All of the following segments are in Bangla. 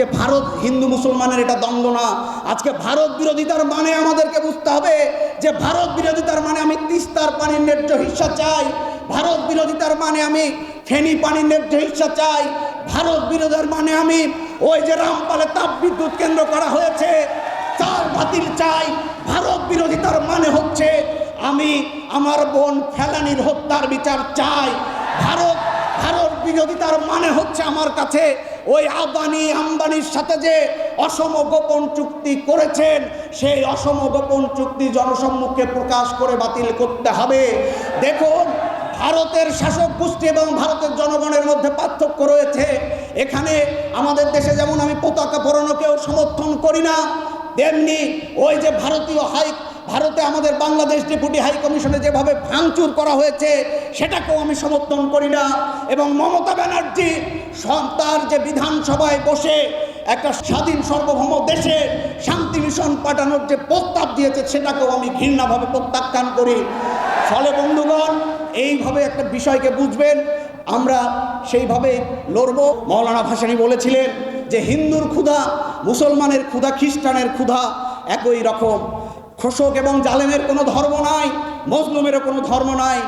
যে ভারত হিন্দু মুসলমানের এটা দ্বন্দ্ব না। আজকে ভারত বিরোধিতার মানে আমাদেরকে বুঝতে হবে যে ভারত বিরোধিতার মানে আমি তিস্তার পানির ন্যায্য হিস্সা চাই। ভারত বিরোধিতার মানে আমি ফেনী পানির ন্যায্য হিস্সা চাই। ভারত বিরোধের মানে আমি ওই যে রামপালে তাপ বিদ্যুৎ কেন্দ্র করা হয়েছে তার বাতিল চাই। ভারত বিরোধিতার মানে হচ্ছে আমি আমার বোন ফেলানির হত্যার বিচার চাই। ভারত ভারত বিরোধিতার মানে হচ্ছে আমার কাছে ওই আদানি আম্বানির সাথে যে অসম গোপন চুক্তি করেছেন, সেই অসম গোপন চুক্তি জনসম্মুখে প্রকাশ করে বাতিল করতে হবে। দেখুন, ভারতের শাসক গোষ্ঠী এবং ভারতের জনগণের মধ্যে পার্থক্য রয়েছে। এখানে আমাদের দেশে যেমন আমি পতাকা পরানোকেও সমর্থন করি না, তেমনি ওই যে ভারতীয় হাই ভারতে আমাদের বাংলাদেশ ডেপুটি হাই কমিশনে যেভাবে ভাঙচুর করা হয়েছে, সেটাকেও আমি সমর্থন করি না। এবং মমতা ব্যানার্জি তার যে বিধানসভায় বসে একটা স্বাধীন সার্বভৌম দেশে শান্তি মিশন পাঠানোর যে প্রস্তাব দিয়েছে, সেটাকেও আমি ঘৃণাভাবে প্রত্যাখ্যান করি। ফলে বন্ধুগণ, এইভাবে একটা বিষয়কে বুঝবেন, আমরা সেইভাবে লড়ব। মৌলানা ভাসানী বলেছিলেন যে, হিন্দুর ক্ষুধা, মুসলমানের ক্ষুধা, খ্রিস্টানের ক্ষুধা একই রকম। খোসক এবং জালেমের কোনো ধর্ম নাই, মজলুমেরও কোনো ধর্ম নাই।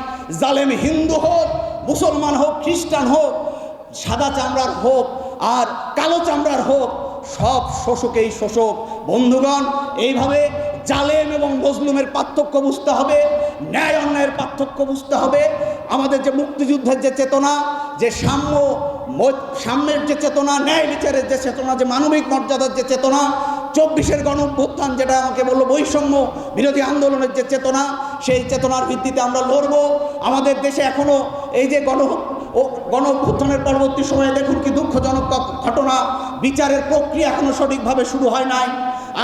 জালেম হিন্দু হোক, মুসলমান হোক, খ্রিস্টান হোক, সাদা চামড়ার হোক আর কালো চামড়ার হোক, সব শোষকেই শোষক। বন্ধুগণ, এইভাবে জালেম এবং মজলুমের পার্থক্য বুঝতে হবে, ন্যায় অন্যায়ের পার্থক্য বুঝতে হবে। আমাদের যে মুক্তিযুদ্ধের যে চেতনা, যে সাম্য সাম্যের যে চেতনা, ন্যায় বিচারের যে চেতনা, যে মানবিক মর্যাদার যে চেতনা চব্বিশের গণ অভ্যুত্থান যেটা আমাকে বলল বৈষম্য বিরোধী আন্দোলনের যে চেতনা, সেই চেতনার ভিত্তিতে আমরা লড়বো। আমাদের দেশে এখনও এই যে গণ ও গণ অভ্যুত্থানের পরবর্তী সময়ে দেখুন কি দুঃখজনক ঘটনা, বিচারের প্রক্রিয়া এখনও সঠিকভাবে শুরু হয় নাই।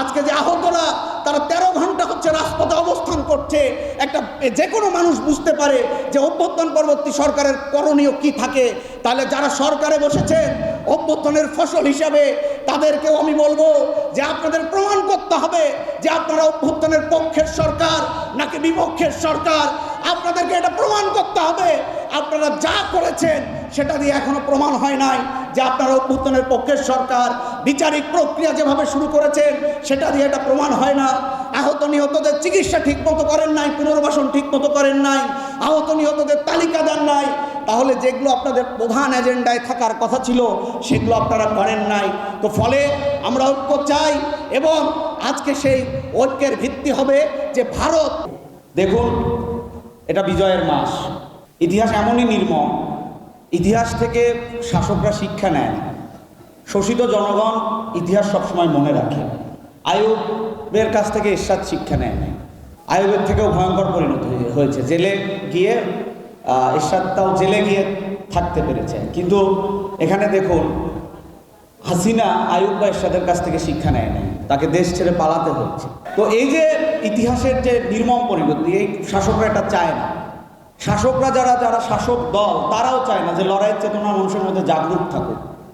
আজকে যে আহতরা, তারা তেরো ঘণ্টা হচ্ছে রাজপথে অবস্থান করছে। একটা যে কোনো মানুষ বুঝতে পারে যে অভ্যুত্থান পরবর্তী সরকারের করণীয় কি থাকে। তাহলে যারা সরকারে বসেছেন অভ্যুত্থানের ফসল হিসাবে তাদেরকেও আমি বলব যে আপনাদের প্রমাণ করতে হবে যে আপনারা অভ্যুত্থানের পক্ষের সরকার নাকি বিপক্ষের সরকার। আপনাদেরকে এটা প্রমাণ করতে হবে। আপনারা যা করেছেন সেটা দিয়ে এখনও প্রমাণ হয় নাই যে আপনারা অভ্যুত্থানের পক্ষের সরকার। বিচারিক প্রক্রিয়া যেভাবে শুরু করেছেন সেটা দিয়ে এটা প্রমাণ হয় না। আহত নিহতদের চিকিৎসা ঠিকমতো করেন নাই, পুনর্বাসন ঠিকমতো করেন নাই। আহত নিহতদের তালিকা দেন নাই। তাহলে যেগুলো আপনাদের প্রধান এজেন্ডায় থাকার কথা ছিল, সেগুলো আপনারা করেন নাই। তো ফলে আমরা ঐক্য চাই এবং আজকে সেই ঐক্যের ভিত্তি হবে যে ভারত দেখুন, এটা বিজয়ের মাস। ইতিহাস এমনই নির্মম। ইতিহাস থেকে শাসকরা শিক্ষা নেয়। শোষিত জনগণ ইতিহাস সবসময় মনে রাখে। আয়ুবের কাছ থেকে এরশাদ শিক্ষা নেয়। আয়ুবের থেকেও ভয়ঙ্কর পরিণত হয়ে- হয়েছে। জেলে গিয়ে এরশাদটাও জেলে গিয়ে থাকতে পেরেছে। কিন্তু এখানে দেখুন, হাসিনা আয়ুব বা ইরশাদের কাছ থেকে শিক্ষা নেয় নাই তাকে দেশ ছেড়ে পালাতে হচ্ছে। তো এই যে ইতিহাসের যে নির্মম পরিবর্তন, এই শাসকরা এটা চায় না। শাসকরা যারা যারা শাসক দল, তারাও চায় না যে লড়াইয়ের চেতনা মানুষের মধ্যে জাগরুক থাকুক।